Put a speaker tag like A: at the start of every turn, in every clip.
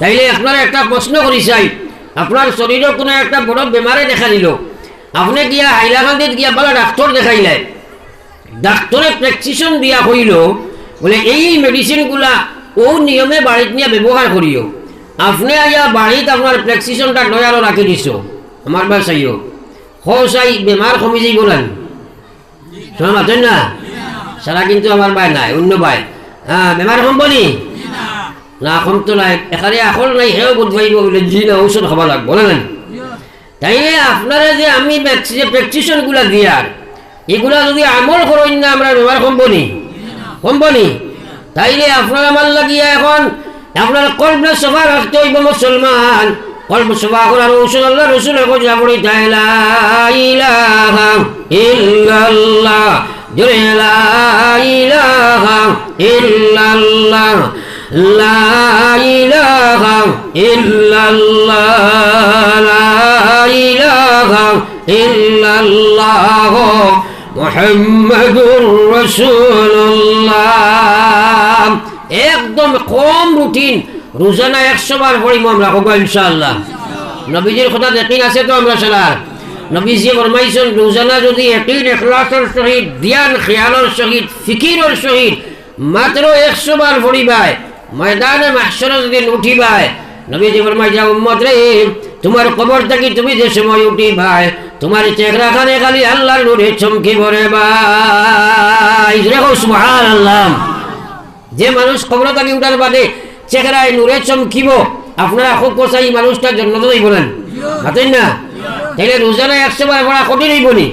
A: তাইলে আপনার একটা প্রশ্ন করি চাই আপনার শরীরে কোনো একটা বড় বেমারে দেখা দিল। আপনি গিয়া হাইলাকান্দিত গিয়া বলা ডাক্তার দেখাইলে। ডাক্তারে প্রেসক্রিপশন দিয়া হইল, বলে এই মেডিসিনগুলা ও নিয়মে বাড়িতে নিয়ে ব্যবহার করিও আপনি আইয়া বাড়িতে আপনার প্রেসক্রিপশনটা লয়ারও রাখি দিছ। আমার বা চাইও। চাই বেমার কমি যাই বলেন শোনা না? সারা কিন্তু আমার বাই নাই, অন্য বাই। হ্যাঁ বেমার কমবনি না কমতো নাই। এখানে এখন নাই, সেও বোধ পাইব বলে জি না, ঔষধ খাবা লাগবো বলেন তাইলে আপনারা যে আমি যে প্রেসক্রিপশনগুলা দিয়ার, এগুলা যদি আমল করেন না আমরা ব্যবহার কমবনি তাইলে আপনার আমার লাগিয়া এখন, আপনার কল্পনা সভা রাখতে হইব মুসলমান। কল্প সভা করার ঔষধ আল্লাহ রসুল এখন যাবড়ি তাইলা ইল্লাল্লাহ। জোরে লা ইলাহা ইল্লাল্লাহ। লা ইলাহা ইল্লাল্লাহ, লা ইলাহা ইল্লাল্লাহ মুহাম্মাদুর রাসূলুল্লাহ। একদম কম রুটিন রোজানা একশো বার পড়িম আমরা কব ইনশাআল্লাহ। নবীজির কথা দেখিন আছে তো আমরা সালার। নবীজি ফরমাইছেন রোজানা যদি একই এখলাসের সহিত ধ্যান খেয়ালের সহিত, ফিকিরের সহিত মাত্র একশো বার পড়িবায় ময়দানে মাসরে যদি উঠিবায়। নবীজি ফরমাই যা উম্মত রে, তোমার কবর থাকি তুমি যে সময় উঠি ভাই তোমার চেহারা খানে খালি আল্লাহর নূরে চমকি ভরে ভাই দেখো সুবহানাল্লাহ। যে মানুষ কবর থাকি উঠার বাদে চেহারায় নূরে চমকিব, আপনারা খুব কোসাই মানুষটার জন্য তো বলেন। মাতেন না? তাইলে রোজানা একশো বার পড়া কঠিন হইবনি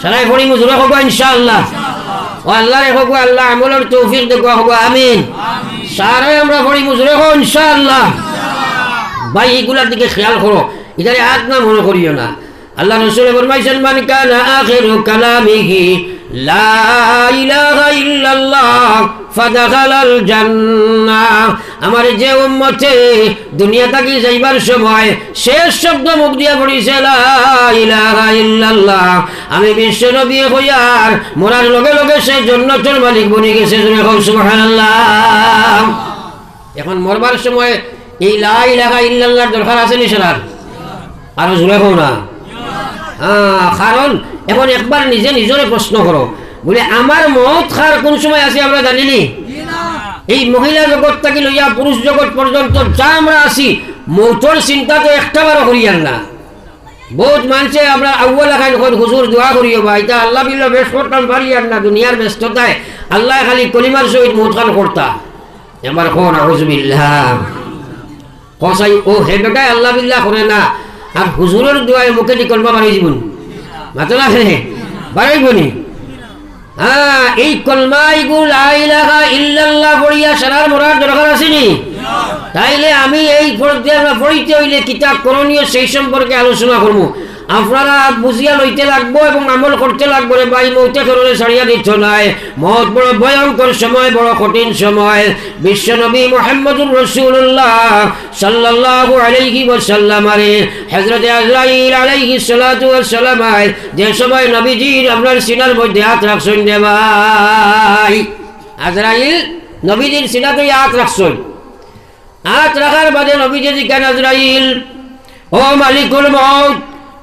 A: সারাই পড়ি মুজুরা হব ইনশাআল্লাহ। ও আল্লাহ রে হব, আল্লাহ আমলের তৌফিক দেখো হব আমিন আমিন। সারাই আমরা পড়ি হব, ইনশাআল্লাহ। ভাই, এইগুলার দিকে খেয়াল করো। এটারে আগ না মনে করিও না। আল্লাহ রসুল ফরমাইছেন, মান কানা আখিরু কালামিহি, লা ইলাহা ইল্লাল্লাহ আমার যে উম্মতে দুনিয়া থাকি যাইবার সময় শেষ শব্দ মুখ দিয়া পড়িছে, লা ইলাহা ইল্লাল্লাহ। আমি বিশ্ব নবী হইয়ার মরার লগে লগে সে জান্নাতের মালিক বনে গেছে এখন মরবার সময় এই লাই লেখা ইল্লাল্লাহর দরকার আছে নি সারার আরও কও না। হ্যাঁ কারণ এখন একবার নিজে নিজরে প্রশ্ন করো। বলে, আমার মত খার কোন সময় আছে আমরা জানিনি? এই মহিলা জগৎ থেকে লইয়া পুরুষ জগৎ পর্যন্ত যা আমরা আছি মৌতর চিন্তা তো একটা বারো করিয়ার না। বহুত মানুষে আমরা আউ্বাল খান এখন হুজুর দোয়া করিও বা এটা আল্লাহ বিল্লা বেশ করতাম আর না, দুনিয়ার ব্যস্ততায় আল্লাহ খালি কলিমার সহিত মৌত খান করতা। এবার কোন আউজবিল্লাহ কসাই, ও হে বেটাই আল্লাহ বিল্লাহ করে না। আর হুজুরের দোয়ায় মুখে দি কলমা বাড়াই জীবন মাতো না? হে বাড়াইবনি হ্যাঁ এই কলমাই গুল আইলাহা ইল্লাল্লাহ পড়িয়া সারার মরার দরকার আসেনি। তাইলে আমি এই পড়তে পড়িতে হইলে কিতাব করণীয় সেই সম্পর্কে আলোচনা করব। আপনারা বুঝিয়া লইতে লাগবো এবং আমল করতে লাগবো রে ভাই, মৌতে করলে ছাড়িয়া দিত নাই। মত বড় ভয়ঙ্কর সময়, বড় কঠিন সময়। বিশ্ব নবী মোহাম্মদুর রসুল্লাহ সাল্লাল্লাহু আলাইহি ওয়াসাল্লাম আরে, হযরত আজরাইল আলাইহি সালাতু ওয়াসসালাম আয়, যে সময় নবীজির আপনার সিনার মধ্যে হাত রাখছেন রে ভাই। আজরাইল, নবীজির সিনাতে হাত রাখছেন। হাত রাখার বাদে নবীজি জিজ্ঞান আজরাইল, ও মালিকুল মউত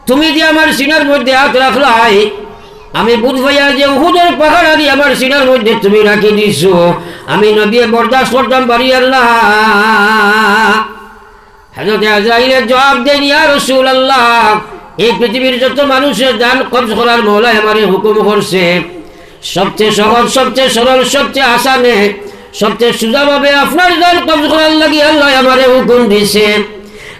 A: তুমি যে আমার সিনার মধ্যে হাত রাখলাই, আমি বুধ ভাইয়া যে উহুদের পাহাড় আদি আমার সিনার মধ্যে তুমি রাখি দিছো। আমি নবী বরদাস্ত করতাম পারি আল্লাহ। হাজরতে আজরাইলের জবাব দেন, ইয়া রসুল আল্লাহ এই পৃথিবীর যত মানুষের দান কবজ করার মৌলায় আমার হুকুম করছে। সবচেয়ে সহজ, সবচেয়ে সরল, সবচেয়ে আসানে, সবচেয়ে সুজাভাবে আপনার দান কবজ করার লাগি আল্লাহ আমার হুকুম দিছে।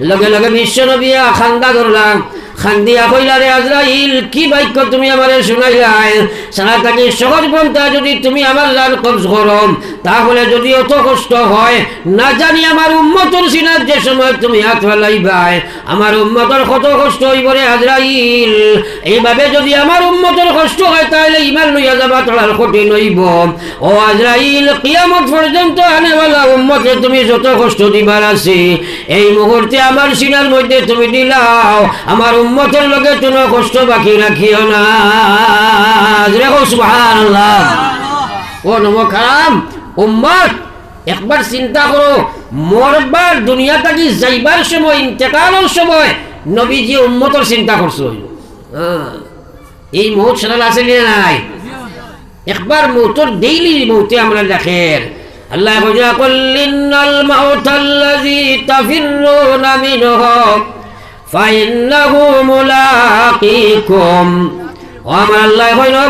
A: লগে লগে বিশ্ব নবী খান্দা ধরলাম। খান্দিয়া কইলারে আজরাইল, কি বাক্য তুমি আমারে শুনাইলাই? সারা তাকে সহজ পন্থা যদি তুমি আমার লাল কবজ করো তাহলে যদি অত কষ্ট হয়, না জানি আমার উম্মতর সিনার যে সময় তুমি হাত ফেলাইবাই আমার উম্মতর কত কষ্ট হইব রে আজরাইল? এইভাবে যদি আমার উম্মতর কষ্ট হয়, তাহলে ইমান লইয়া যাবা তোলার কঠিন হইব। ও আজরাইল, কিয়ামত পর্যন্ত আনেওয়ালা উম্মতে তুমি যত কষ্ট দিবার আছে, এই মুহূর্তে আমার সিনার মধ্যে তুমি দিলাও, আমার উম্মতের লগে তুমি কষ্ট বাকি রাখিও না। দেখো সুবহানাল্লাহ। ও নমকাম একবার চিন্তা করো, মরবার দুনিয়া থাকি যাইবার সময়, ইন্তেকালের সময় নবীজি উম্মতর চিন্তা করছ। হ্যাঁ। এই মৌত সারাল আছে নাই? একবার মৌতর ডেইলি মৌতে আমরা দেখেন। আল্লাহ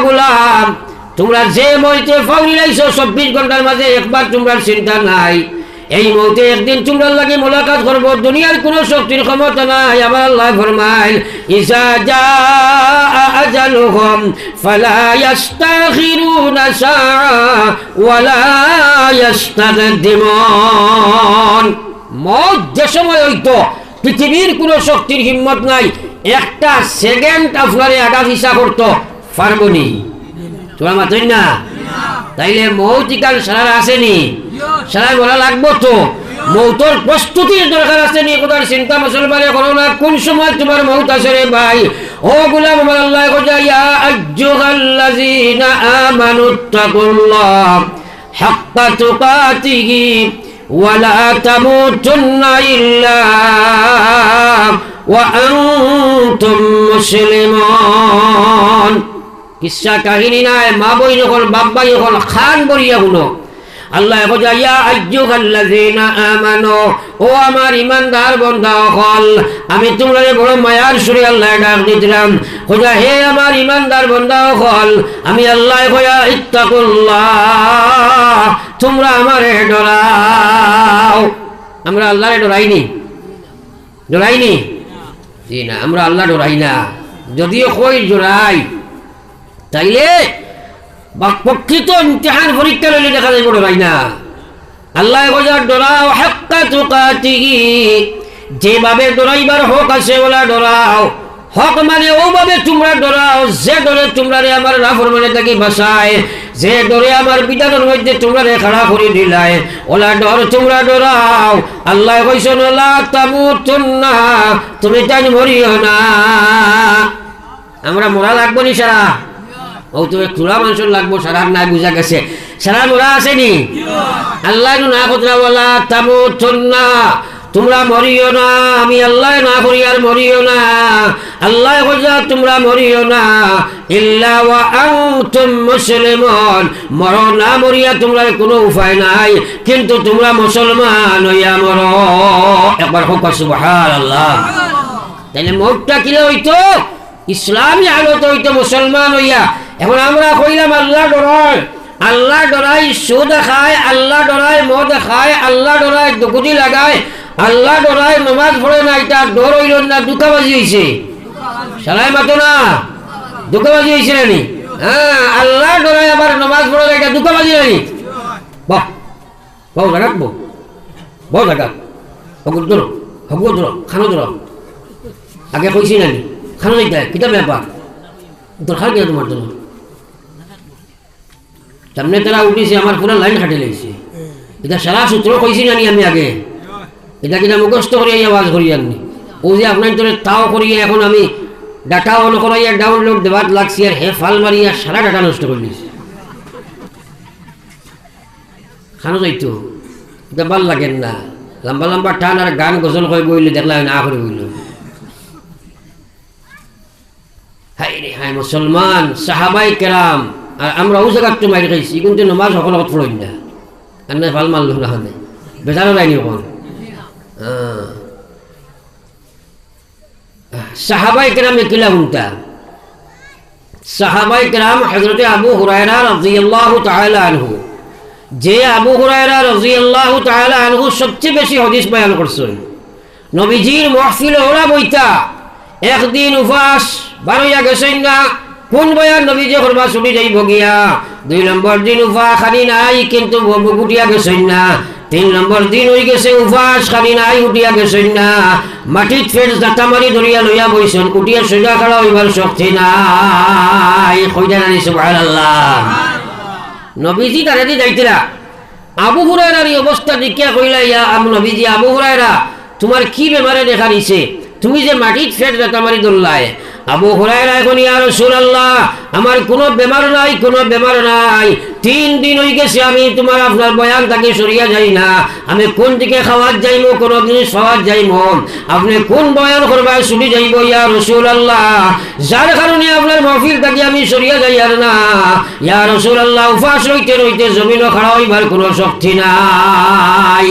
A: আল্লাহ তোমরা যে মইতে ফাউলি লাইছো, চব্বিশ ঘণ্টার মাঝে একবার তোমরা চিন্তা নাই। এই মৌতে একদিন তোমরা লাগে মোলাকাত করব, দুনিয়ার কোনো শক্তির ক্ষমতা নাই, আমার আল্লাহ ফরমাইল ইসা যা আজালুহুম, ফালা ইয়াস্তাখিরুনা সাআ, ওয়ালা ইয়াস্তাকদিমুন। মত যে সময় হইতো, পৃথিবীর কোনো শক্তির হিম্মত নাই, একটা সেকেন্ড আপনারে আগা ভিসা করতো পারবনি তোরা মাতই না তাইলে মৌতিকাল সারা আসেনি। সারা বলা লাগবো তো? মৌতর প্রস্তুতির দরকার আছে নি কোথার চিন্তা মুসলমানে করো না কোন সময় তোমার মৌত আছে রে ভাই? ও গুলাম আল্লাহ কোজা ইয়া আজ্জুহাল্লাযিনা আমানুত্তাকুল্লাহ হাক্কা তুকাতিহি ওয়ালা তামুতুন্না ইল্লা ওয়া আনতুম মুসলিমুন। কিসা কাহিনী নাই? মা বই হল বাব্বাই হল খান বলিয়া শুনো আল্লাহ কজা ইয়া আজ্জুহাল্লাযিনা আমানু, ও আমার ইমানদার বান্দা হল আমি তোমরা বড় মায়ার সুরে আল্লাহ ডাক দিলাম কজা হে আমার ইমানদার বান্দা হল আমি আল্লাহ কয়া ইত্তাকুল্লাহ, তোমরা আমারে ডরাও। আমরা আল্লাহরে ডরাইনি। ডরাইনি? জি না, আমরা আল্লাহ ডরাই না। যদিও কই জোড়াই তাইলে প্রকৃত ইমতিহান পরীক্ষা লইলে দেখা যাইব ডরাই না আল্লাহ ডরাও হাক্কা তুকাতিহি। যেভাবে ডরাইবার হক আছে ওলা ডরাও। হক মানে ওভাবে তোমরা ডরাও। যে ডরে তোমরা রে আমার রাফর মানে থাকি বাসায় যে ডরে আমার বিধানের মধ্যে তোমরা রে খাড়া করে দিলাই ওলা ডর, তোমরা ডরাও। আল্লাহ কইছেন, ওলা তামুতুন্না, তুমি তাই মরিও না। আমরা মরা লাগবো নি সারা। ও না? না আমি আল্লাহ না না। আল্লাহ না। না মরিয়া তোমরা কোনো উপায় নাই। কিন্তু তোমরা মুসলমান হইয়া মর একবার হোক সুবহানাল্লাহ। তাহলে মোটটা কিলে হইতো ইসলামী আলোতে হইতো মুসলমান হইয়া এখন আমরা কইলাম আল্লাহ ডরায়, আল্লাহ ডরাই সুদ খায় আল্লাহ ডরাই মদ খায় আল্লাহ ডরাই দুকুটি লাগায়, আল্লাহ ডরাই নমাজ পড়ে না, এটা ডর হইল না, দুঃখাবাজি হয়েছে সালাই মাতো না, দুঃখাবাজি হয়েছে নানি? হ্যাঁ আল্লাহ ডরাই আবার নমাজ পড়ে না, এটা দুঃখাবাজি নানি? বাহ বাহ, জাগাত বউ। বহু, জাগাত। হকুর ধরো হকুর ধরো, খানো ধরো। আগে কইছি নানি, খানো যাইতে কিতা ব্যাপার দরকার কিনা তোমার জন্য? সামনে তারা উঠিছে আমার পুরো লাইন খাটে লেগেছে এটা সারা সূত্র কইছি জানি আমি আগে। এটা কিনা মুখস্থ করিয়া আওয়াজ করি আনি ও যে আপনার তোরে তাও করিয়া এখন আমি ডাটা অন করাইয়া ডাউনলোড দেবার লাগছি আর হে ফাল মারিয়া সারা ডাটা নষ্ট করে দিয়েছে খানো যাইতো। এটা ভালো লাগেন না। লম্বা লম্বা টান আর গান গজল করে বইলে দেখলা না করে বইল হাই রে হাই মুসলমান সাহাবাই কেরাম। আর আমরা ও জায়গার তো মারি খাইছি, কিন্তু নমাজ সকল কথা পড়ই না। আর না ভালো মারল না হানে বেজারও যায়নি ওখান সাহাবাই কেরাম কিলা উনটা সাহাবাই কেরাম হজরতে আবু হুরায়রা রাদিয়াল্লাহু তাআলা আনহু। যে আবু হুরায়রা রাদিয়াল্লাহু তাআলা আনহু সবচেয়ে বেশি হাদিস বয়ান করছেন নবীজির মাহফিল ওরা বইতা, একদিন উপাস বারোয়া গেছেন না কোন বয়ান নবী যে করবা ছুটি যাইব গিয়া দুই নম্বর দিন উফা খানি নাই, কিন্তু গুটিয়া গেছেন না। তিন নম্বর দিন হয়ে গেছে উপাস খানি নাই, উঠিয়া গেছেন না। মাটিত ফের জাতা মারি ধরিয়া লইয়া বইছেন, উঠিয়া সোজা খাড়া হইবার শক্তি নাই। কইটা নানি, সুবহানাল্লাহ। নবীজি তারে দি যাইতিরা আবু হুরায়রার এই অবস্থা দেখিয়া কইলা, ইয়া আম নবীজি, আবু হুরায়রা, তোমার কি বেমারে দেখা দিছে? তুমি যে মাটিত ফেট রাতা মারি দোল্লায় আবু হুরায়রা এখন, ইয়া রাসূলুল্লাহ, আমার কোনো বেমার নাই, কোনো বেমার নাই। তিন দিন হয়ে গেছে আমি তোমার আপনার বয়ান তাকে সরিয়া যাই না। আমি কোন দিকে খাওয়ার যাইমো, কোন জিনিস খাওয়ার যাইমো। আপনি কোন বয়ান করবা শুনি যাইব, ইয়া রাসূলুল্লাহ? যার কারণে আপনার মহফিল তাকে আমি সরিয়া যাই আর না। ইয়া রাসূলুল্লাহ উপাস রইতে রইতে জমিনও খাড়া হইবার কোনো শক্তি নাই।